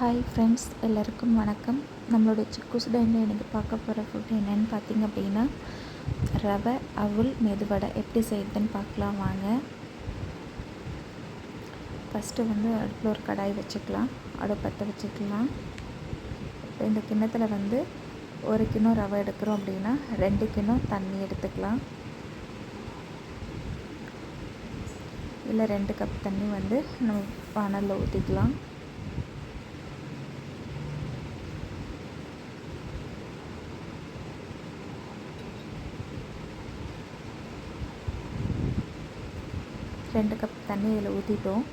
Hi friends எல்லாருக்கும் வணக்கம். நம்மளோட சிக்குஸ் டைமில் எனக்கு பார்க்க போகிற ஃபுட் என்னென்னு பார்த்தீங்க அப்படின்னா ரவை அவுல் மெதுவடை. எப்படி செய்யுதுன்னு பார்க்கலாம் வாங்க. ஃபஸ்ட்டு வந்து அடுப்பில் ஒரு கடாய் வச்சுக்கலாம். அடுப்பத்தை வச்சுக்கலாம். இப்போ இந்த கிண்ணத்தில் வந்து ஒரு கிண்ணம் ரவை எடுக்கிறோம் அப்படின்னா ரெண்டு கிண்ணம் தண்ணி எடுத்துக்கலாம். இல்லை ரெண்டு கப் தண்ணி வந்து நம்ம வானலில் ஊற்றிக்கலாம் ரெண்டு கப் தண்ணி இதில் ஊற்றிட்டோம்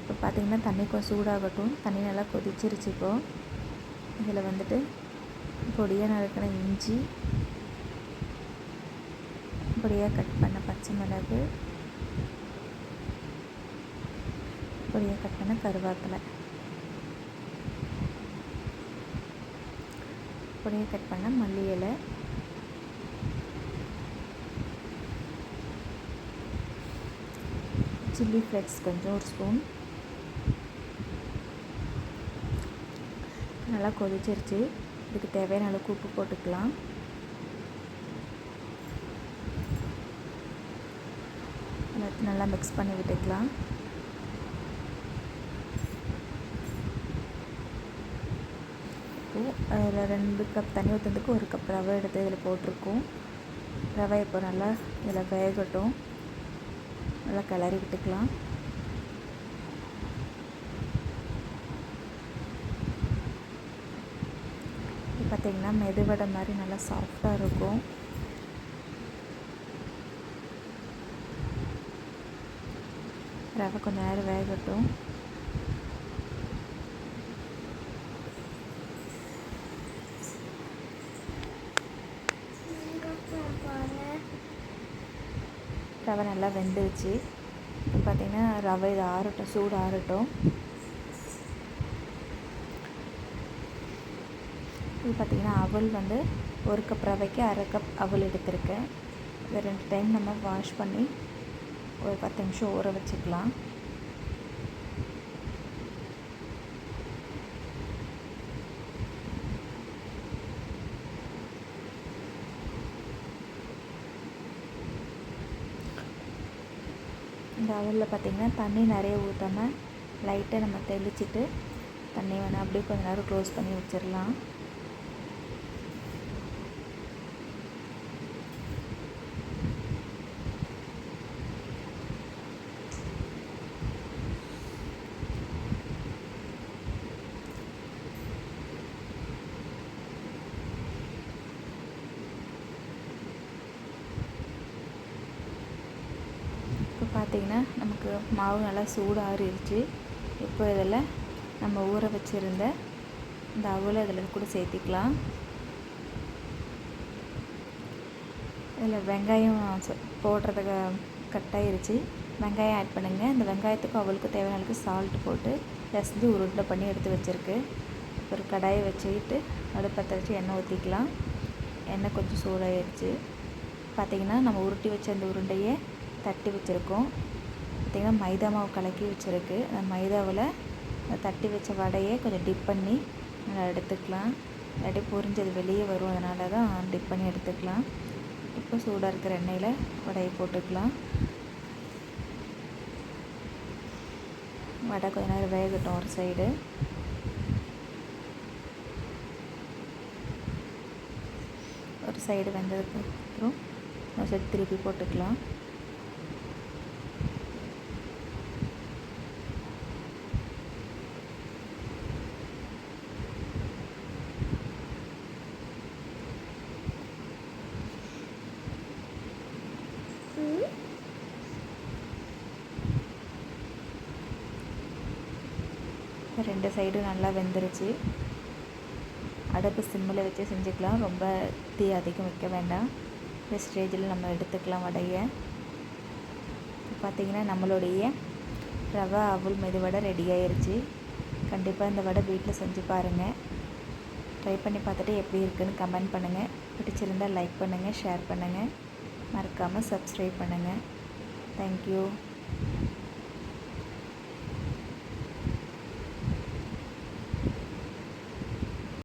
இப்போ பார்த்திங்கன்னா தண்ணி கொஞ்சம் சூடாகட்டும். தண்ணி நல்லா கொதிச்சிருச்சு இப்போது இதில் வந்துட்டு பொடியாக நறுக்கின இஞ்சி பொடியாக கட் பண்ண பச்சை மிளகு பொடியாக கட் பண்ண கருவேப்பிலை. பொடியாக கட் பண்ண மல்லி இலை. சில்லி ஃப்ளேக்ஸ் கொஞ்சம் ஒரு ஸ்பூன். நல்லா கொதிச்சிருச்சு. இதுக்கு தேவையான அளவுக்கு உப்பு போட்டுக்கலாம். எல்லாத்தையும் நல்லா மிக்ஸ் பண்ணி விட்டுக்கலாம். இப்போது அதில் ரெண்டு கப் தண்ணி ஊற்றுறதுக்கு ஒரு கப் ரவை எடுத்து இதில் போட்டிருக்கோம். ரவை இப்போ நல்லா இதில் வேகட்டும். நல்லா கிளறி விட்டுக்கலாம். பார்த்திங்கன்னா மெதுவடை மாதிரி நல்லா சாஃப்டாக இருக்கும். ரவை கொஞ்சம் நேரம் வேகட்டும். ரவை நல்லா வெந்துருச்சு. இப்போ பார்த்திங்கன்னா ரவை இது ஆறட்டும் சூடு ஆறட்டும். இது பார்த்திங்கன்னா அவல் வந்து ஒரு கப் ரவைக்கு அரை கப் அவல் எடுத்திருக்கேன். இதை ரெண்டு டைம் நம்ம வாஷ் பண்ணி ஒரு பத்து நிமிஷம் ஊற வச்சுக்கலாம். இந்த அவலில் பார்த்திங்கன்னா தண்ணி நிறைய ஊற்றாமல் லைட்டாக நம்ம தெளிச்சிட்டு தண்ணி வேணால் அப்படியே கொஞ்ச நேரம் க்ளோஸ் பண்ணி வச்சிடலாம் இப்போ பார்த்திங்கன்னா நமக்கு மாவு நல்லா சூடாகிருச்சு இப்போ இதில் நம்ம ஊற வச்சுருந்த இந்த அவலை இதில் கூட சேர்த்திக்கலாம். இதில் வெங்காயம் போடுறதுக்கு கட்டாயிருச்சு. வெங்காயம் ஆட் பண்ணுங்கள் இந்த வெங்காயத்துக்கும் அவளுக்கு தேவையான அளவுக்கு சால்ட் போட்டு ரசந்து உருண்டை பண்ணி எடுத்து வச்சுருக்கு. ஒரு கடாயை வச்சுக்கிட்டு அடுப்பத்தை வச்சு எண்ணெய் ஊற்றிக்கலாம் எண்ணெய் கொஞ்சம் சூடாகிடுச்சு பார்த்திங்கன்னா நம்ம உருட்டி வச்ச அந்த உருண்டையை தட்டி வச்சுருக்கோம். பார்த்திங்கன்னா மைதா மாவு கலக்கி வச்சுருக்கு. அந்த மைதாவில் தட்டி வச்ச வடையை கொஞ்சம் டிப் பண்ணி நல்லா எடுத்துக்கலாம். இல்லாட்டி பொரிஞ்சது வெளியே வரும். அதனால தான் டிப் பண்ணி எடுத்துக்கலாம். இப்போ சூடாக இருக்கிற எண்ணெயில் வடையை போட்டுக்கலாம். வடை கொஞ்ச நேரம் வேகட்டும் ஒரு சைடு ஒரு சைடு வெந்ததுக்கு அப்புறம் ஒரு சைடு திருப்பி போட்டுக்கலாம். ரெண்டு சைடும் நல்லா வெந்துருச்சு. அடுப்பு சிம்மில் வச்சு செஞ்சுக்கலாம். ரொம்ப தீ அதிகம் வைக்க வேண்டாம். இந்த ஸ்டேஜில் நம்ம எடுத்துக்கலாம் வடையை. பார்த்திங்கன்னா நம்மளுடைய ரவை அவுல் மெதுவடை ரெடி ஆயிடுச்சு கண்டிப்பாக இந்த வடை வீட்டில் செஞ்சு பாருங்கள் ட்ரை பண்ணி பார்த்துட்டு எப்படி இருக்குன்னு கமெண்ட் பண்ணுங்கள் பிடிச்சிருந்தால் லைக் பண்ணுங்கள் ஷேர் பண்ணுங்கள் மறக்காமல் சப்ஸ்கிரைப் பண்ணுங்கள் தேங்க்யூ